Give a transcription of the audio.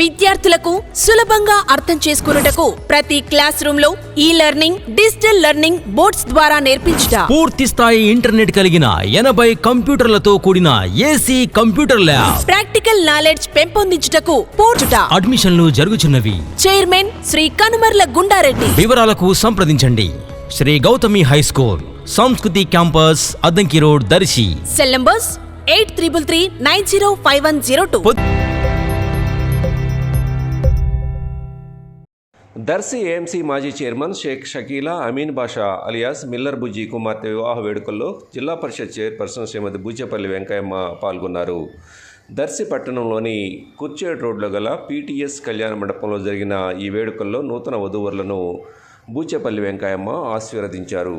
విద్యార్థులకు సులభంగా అర్థం చేసుకున్నటకు ప్రతి క్లాస్ రూమ్లో ఈ లెర్నింగ్ డిజిటల్ లెర్నింగ్ బోర్డ్స్ ద్వారా నేర్పించుట. పూర్తి స్థాయి ఇంటర్నెట్ కలిగిన ఎనభై కంప్యూటర్లతో కూడిన AC computer lab. Practical knowledge పెంపొందించుటకు పోర్చుట. అడ్మిషన్లు జరుగుచున్నవి. చైర్మన్ శ్రీ కనుమర్ల గుండారెడ్డి. వివరాలకు సంప్రదించండి. Shri Gautami high school Sanskriti campus Addanki road Darsi. Cell numbers eight triple three nine zero five one zero two. Darsi AMC మాజీ chairman Sheikh Shakeela Ameen Basha alias Miller Bujji కుమార్తె వివాహ వేడుకల్లో జిల్లా పరిషత్ chairperson శ్రీమతి బుజ్జపల్లి వెంకయ్యమ్మ పాల్గొన్నారు. దర్శి పట్టణంలోని కుర్చేడ్ రోడ్లో గల PTS కళ్యాణ మండపంలో జరిగిన ఈ వేడుకల్లో నూతన వధూవరులను బూచేపల్లి వెంకయ్యమ్మ ఆశీర్వదించారు.